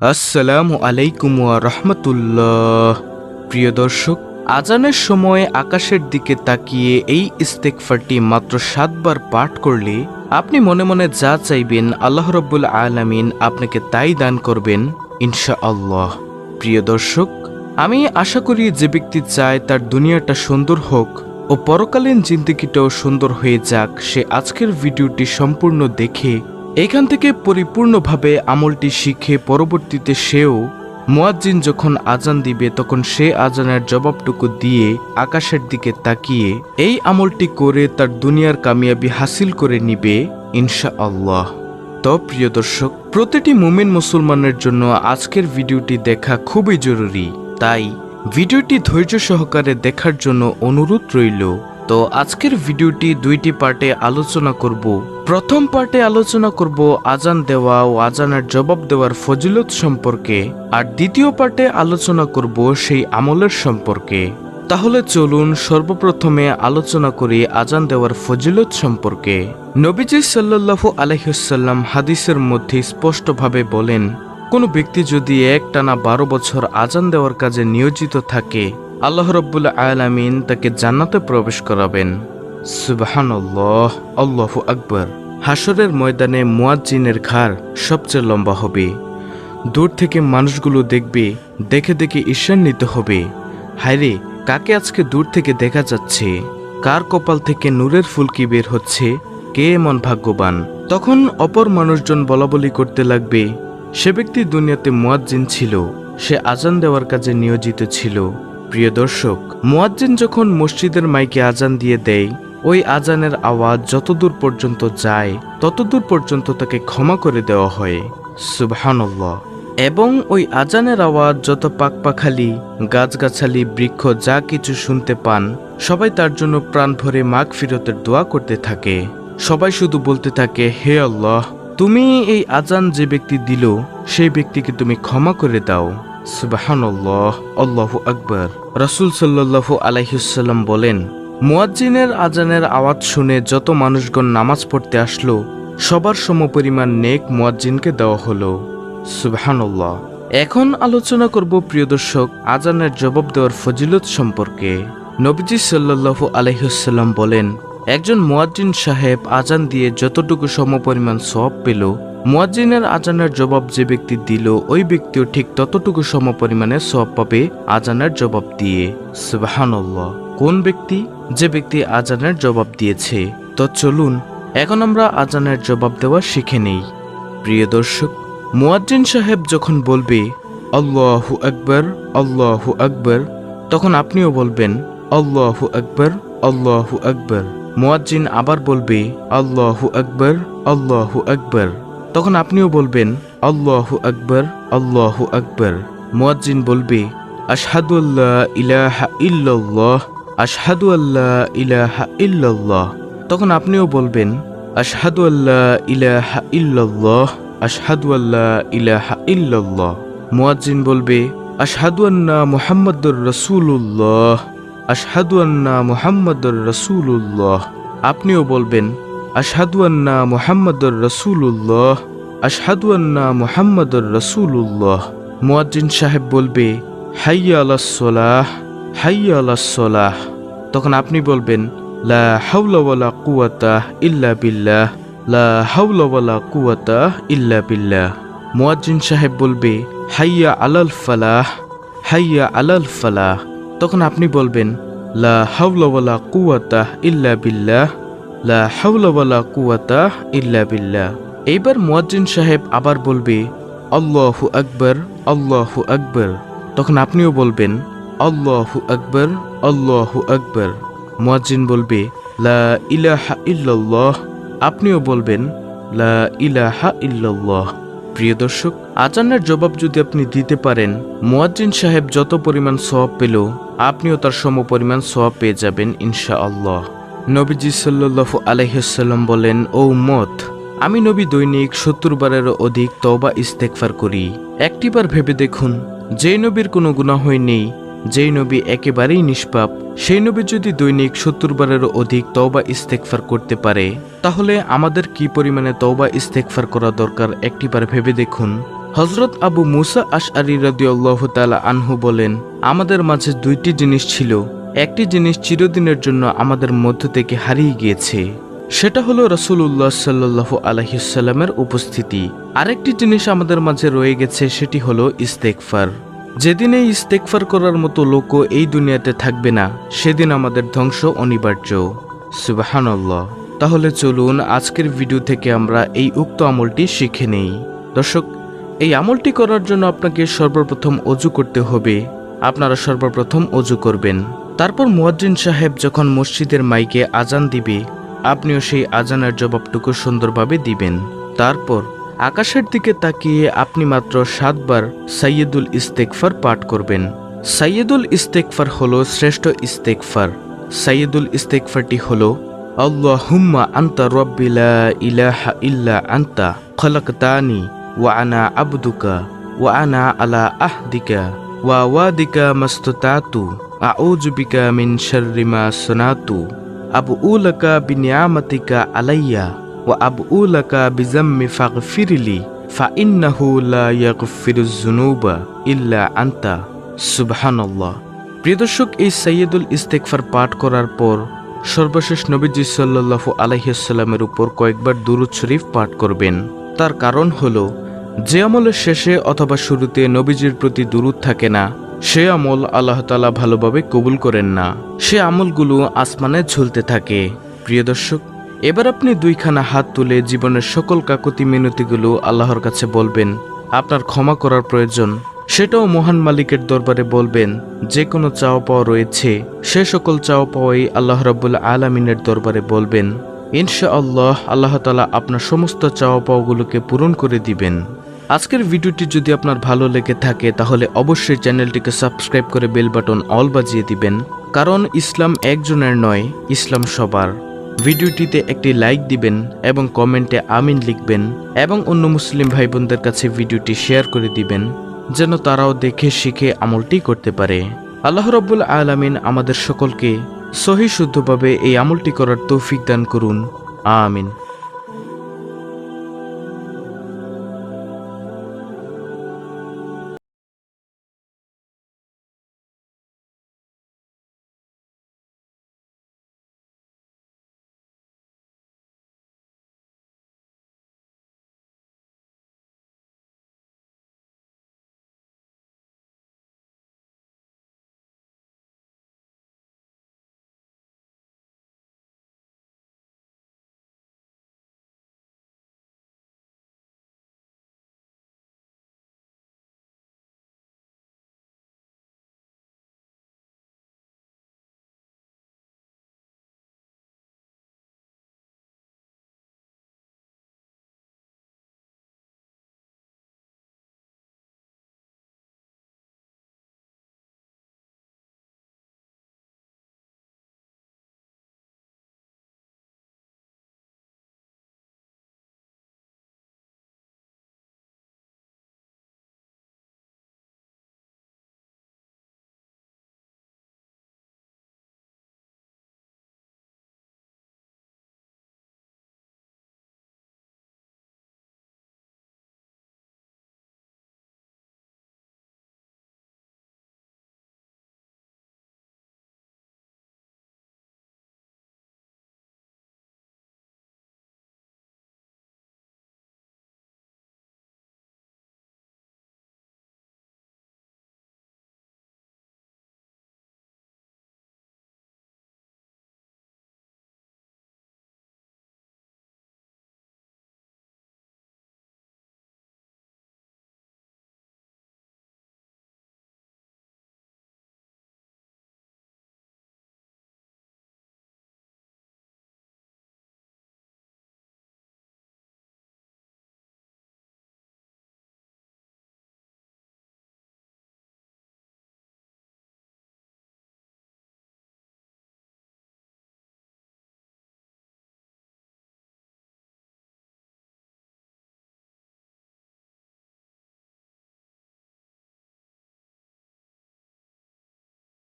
আসসালামু আলাইকুম রহমতুল্লাহ। প্রিয় দর্শক, আজানের সময় আকাশের দিকে তাকিয়ে এই ইস্তেকফারটি মাত্র সাতবার পাঠ করলে আপনি মনে মনে যা চাইবেন আল্লাহ রব্বুল আলামিন আপনাকে তাই দান করবেন ইনশা আল্লাহ প্রিয় দর্শক, আমি আশা করি যে ব্যক্তি চায় তার দুনিয়াটা সুন্দর হোক ও পরকালীন জিন্দিগিটাও সুন্দর হয়ে যাক, সে আজকের ভিডিওটি সম্পূর্ণ দেখে এখান থেকে পরিপূর্ণভাবে আমলটি শিখে পরবর্তীতে সেও মোয়াজ্জিন যখন আজান দিবে, তখন সে আজানের জবাবটুকু দিয়ে আকাশের দিকে তাকিয়ে এই আমলটি করে তার দুনিয়ার কামিয়াবি হাসিল করে নিবে ইনশা আল্লাহ তো প্রিয় দর্শক, প্রতিটি মুমিন মুসলমানের জন্য আজকের ভিডিওটি দেখা খুবই জরুরি। তাই ভিডিওটি ধৈর্য সহকারে দেখার জন্য অনুরোধ রইল তো আজকের ভিডিওটি দুইটি পার্টে আলোচনা করব। প্রথম পার্টে আলোচনা করব আজান দেওয়া ও আজানের জবাব দেওয়ার ফজিলত সম্পর্কে, আর দ্বিতীয় পার্টে আলোচনা করব সেই আমলের সম্পর্কে। তাহলে চলুন সর্বপ্রথমে আলোচনা করি আজান দেওয়ার ফজিলত সম্পর্কে। নবীজি সাল্লাল্লাহু আলহিসাল্লাম হাদিসের মধ্যে স্পষ্টভাবে বলেন, কোনো ব্যক্তি যদি এক টানা বারো বছর আজান দেওয়ার কাজে নিয়োজিত থাকে আল্লাহ রব্বুল আলামিন তাকে জান্নাতে প্রবেশ করাবেন। সুবাহানল্লাহ, আল্লাহ আকবর। হাসরের ময়দানে মুয়াজ্জিনের ঘাড় সবচেয়ে লম্বা হবে। দূর থেকে মানুষগুলো দেখবে, দেখে দেখে ঈর্ষান্বিত হবে। হায়রে, কাকে আজকে দূর থেকে দেখা যাচ্ছে? কার কপাল থেকে নূরের ফুলকি বের হচ্ছে? কে এমন ভাগ্যবান? তখন অপর মানুষজন বলাবলি করতে লাগবে, সে ব্যক্তি দুনিয়াতে মুয়াজ্জিন ছিল, সে আজান দেওয়ার কাজে নিয়োজিত ছিল। প্রিয় দর্শক, মুয়াজ্জিন যখন মসজিদের মাইকে আজান দিয়ে দেয়, ওই আজানের আওয়াজ যতদূর পর্যন্ত যায়, ততদূর পর্যন্ত তাকে ক্ষমা করে দেওয়া হয়। সুবহানাল্লাহ। এবং ওই আজানের আওয়াজ যত পাকপাখালি, গাছগাছালি, বৃক্ষ, যা কিছু শুনতে পান, সবাই তার জন্য প্রাণ ভরে মাগ ফিরতের দোয়া করতে থাকে। সবাই শুধু বলতে থাকে, হে আল্লাহ, তুমি এই আজান যে ব্যক্তি দিল, সেই ব্যক্তিকে তুমি ক্ষমা করে দাও। সুবাহান্লাহ আল্লাহু আকবর। রসুল সাল্লাহু আলাইসাল্লাম বলেন, মুয়াজ্জিনের আজানের আওয়াজ শুনে যত মানুষগণ নামাজ পড়তে আসলো, সবার সমপরিমাণ নেক মুয়াজ্জিনকে দেওয়া হলো। সুবহানাল্লাহ। এখন আলোচনা করব প্রিয় দর্শক আজানের জবাব দেওয়ার ফজিলত সম্পর্কে। নবীজি সাল্লাল্লাহু আলাইসাল্লাম বলেন, একজন মুয়াজ্জিন সাহেব আজান দিয়ে যতটুকু সমপরিমাণ সব পেল মুয়াজ্জিনের আজানের জবাব যে ব্যক্তি দিল, ওই ব্যক্তিও ঠিক ততটুকু সমপরিমাণে সব পাবে আজানের জবাব দিয়ে। সুবহানাল্লাহ। কোন ব্যক্তি যে ব্যক্তি আজানের জবাব দিয়েছে? তো চলুন, এখন আমরা আজানের জবাব দেওয়া শিখে নেই। প্রিয় দর্শক, মুয়াজ্জিন সাহেব যখন বলবে, আল্লাহু আকবর আল্লাহু আকবর, তখন আপনিও বলবেন, আল্লাহু আকবর আল্লাহু আকবর। মুয়াজ্জিন আবার বলবে, আল্লাহু আকবর আল্লাহু আকবর। তখন আপনিও বলবেন, আল্লাহু আকবর আল্লাহু আকবর। মুয়াজ্জিন বলবে, আশহাদু আল্লাহ ইলাহা ইল্লাল্লাহ, আশহাদু আল্লাহ ইলাহা ইল্লাল্লাহ। তখন আপনিও বলবেন, আশহাদু আল্লাহ ইলাহা ইল্লাল্লাহ, আশহাদু আল্লাহ ইলাহা ইল্লাল্লাহ। মুয়াজ্জিন বলবে, আশহাদু আন্না মুহাম্মাদুর রাসূলুল্লাহ, আশহাদু আন্না মুহাম্মাদুর রাসূলুল্লাহ। আপনিও বলবেন আশহাদু আন্না মুহাম্মাদুর রাসূলুল্লাহ আশহাদু আন্না মুহাম্মাদুর রাসূলুল্লাহ মুয়াজ্জিন সাহেব বলবে হাইয়া আলাস সালাহ হাইয়া আলাস সালাহ তখন আপনি বলবেন লা হাওলা ওয়ালা কুওয়াতা ইল্লা বিল্লাহ লা হাওলা ওয়ালা কুওয়াতা ইল্লা বিল্লাহ মুয়াজ্জিন সাহেব বলবে হাইয়া আলাল ফালাহ হাইয়া আলাল ফালাহ তখন আপনি বলবেন লা হাওলা ওয়ালা কুওয়াতা ইল্লা বিল্লাহ লা হাওলা ওয়ালা কুওয়াতা ইল্লা বিল্লাহ। এইবার মুয়াজ্জিন সাহেব আবার বলবে, আল্লাহু আকবর আল্লাহু আকবর। তখন আপনিও বলবেন, আল্লাহু আকবর আল্লাহু আকবর। মুয়াজ্জিন বলবে, লা ইলাহা ইল্লাল্লাহ। আপনিও বলবেন, লা ইলাহা ইল্লাল্লাহ। প্রিয় দর্শক, আজানের জবাব যদি আপনি দিতে পারেন, মুয়াজ্জিন সাহেব যত পরিমাণ সওয়াব পেল, আপনিও তার সম পরিমাণ সওয়াব পেয়ে যাবেন ইনশা আল্লাহ নবীজি সাল্লাল্লাহু আলাইসাল্লাম বলেন, ও মত আমি নবী দৈনিক সত্তর বারেরও অধিক তওবা ইস্তেকফার করি। একটিবার ভেবে দেখুন যে নবীর কোনো গুনাহই নেই, যেই নবী একেবারেই নিষ্পাপ, সেই নবী যদি দৈনিক সত্তর বারেরও অধিক তওবা ইস্তেকফার করতে পারে, তাহলে আমাদের কি পরিমাণে তওবা ইস্তেকফার করা দরকার একটিবার ভেবে দেখুন? হজরত আবু মুসা আশআরি রাদিয়াল্লাহু তাআলা আনহু বলেন, আমাদের মাঝে দুইটি জিনিস ছিল একটি জিনিস চিরদিনের জন্য আমাদের মধ্য থেকে হারিয়ে গিয়েছে। সেটা হলো রসুল্লাহ সাল্লাহ আলহিসাল্লামের উপস্থিতি। আরেকটি জিনিস আমাদের মাঝে রয়ে গেছে, সেটি হলো ইস্তেকফার যেদিন এই ইস্তেকফার করার মতো লোকও এই দুনিয়াতে থাকবে না, সেদিন আমাদের ধ্বংস অনিবার্য। সুবাহানল্লাহ। তাহলে চলুন আজকের ভিডিও থেকে আমরা এই উক্ত আমলটি শিখে নেই। দর্শক, এই আমলটি করার জন্য আপনাকে সর্বপ্রথম অজু করতে হবে। আপনারা সর্বপ্রথম অজু করবেন। তারপর মুয়াজ্জিন সাহেব যখন মসজিদের মাইকে আজান দিবে, আপনিও সেই আজানের জবাবটুকু সুন্দরভাবে দিবেন। তারপর আকাশের দিকে তাকিয়ে আপনি মাত্র সাতবার সাইয়দুল ইস্তেকফার পাঠ করবেন। সাইয়দুল ইস্তেকফার হলো শ্রেষ্ঠ ইস্তেকফার সাইয়দুল ইস্তেকফারটি হলো, আল্লাহুম্মা আন্তা রব্বিলা ইলাহা ইল্লা আন্তা খলাকতানি ওয়া আনা আবদুকা ওয়া আনা আলা আহদিকা ওয়া ওয়াদিকা মাস্তাতু আউযু বিকা মিন শাররি মা সানাতু আবু উলাকা বিনিয়ামাতিকা আলাইয়া ওয়া আবু উলাকা বিজাম্মি ফাগফিরলি ফাইন্নাহু লা ইয়াগফিরুজ যুনুবা ইল্লা আনতা সুবহানাল্লাহ প্রিয় দর্শক, এই সৈয়দুল ইস্তেকফার পাঠ করার পর সর্বশেষ নবীজি সাল্লাল্লাহু আলাইহিসাল্লামের উপর কয়েকবার দুরুদ শরীফ পাঠ করবেন। তার কারণ হলো, যে আমলের শেষে অথবা শুরুতে নবীজির প্রতি দুরুদ থাকে না সে আমল আল্লাহ তালা ভালোভাবে কবুল করেন না। সে আমলগুলো আসমানে ঝুলতে থাকে। প্রিয় দর্শক, এবার আপনি দুইখানা হাত তুলে জীবনের সকল কাকুতি মিনতিগুলো আল্লাহর কাছে বলবেন। আপনার ক্ষমা করার প্রয়োজন। সেটাও মহান মালিকের দরবারে বলবেন, যে কোনো চাওয়া পাওয়া রয়েছে, সে সকল চাওয়া পাওয়াই আল্লাহ রাবুল্লা আলমিনের দরবারে বলবেন। ইনশা আল্লাহ আপনার সমস্ত চাওয়া পাওয়াগুলোকে পূরণ করে দিবেন। আজকের ভিডিওটি যদি আপনার ভালো লেগে থাকে, তাহলে অবশ্যই চ্যানেলটিকে সাবস্ক্রাইব করে বেল বাটন অল বাজিয়ে দিবেন। কারণ ইসলাম একজনের নয়, ইসলাম সবার। ভিডিওটিতে একটি লাইক দিবেন এবং কমেন্টে আমিন লিখবেন এবং অন্য মুসলিম ভাই বোনদের কাছে ভিডিওটি শেয়ার করে দিবেন, যেন তারাও দেখে, শিখে আমলটি করতে পারে। আল্লাহ রব্বুল আলামিন আমাদের সকলকে সহি শুদ্ধভাবে এই আমলটি করার তৌফিক দান করুন। আমিন।